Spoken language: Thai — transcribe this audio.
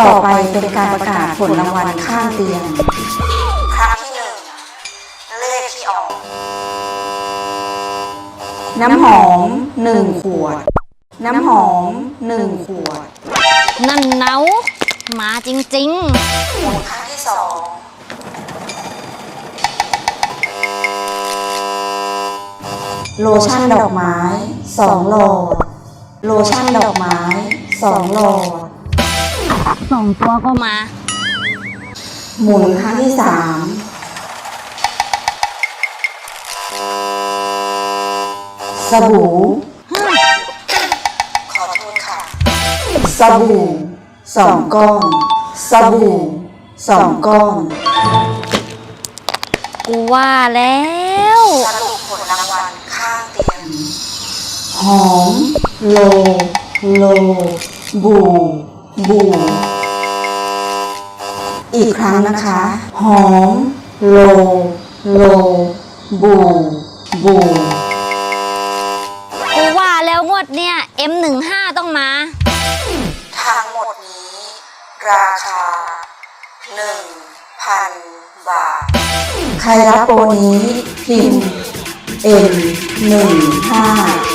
ต่อไปเป็นการประกาศผลรางวัลข้างเตียง ครั้งที่หนึ่งเลขที่ออก น้ำหอมหนึ่งขวด น้ำหอมหนึ่งขวด นั่นเนามาจริงหมุนครั้งที่สองโลชั่นดอกไม้สองหลอดโลชั่นดอกไม้สองหลอดๆ สองตัวก็มา หมุนครั้งที่สามสบู่ขอโทษค่ะ สบู่สองก้อน สบู่สองก้อน กูว่าแล้วสรุปผลรางวัลข้างเตียงหอม โล โล บู บูอีกครั้งนะคะ หอม โล โล บูบูกูว่าแล้วงวดเนี่ย M15 ต้องมา ทั้งหมดนี้ ราคา 1,000 บาท ใครรับโปรนี้พิมพ์ M 1 5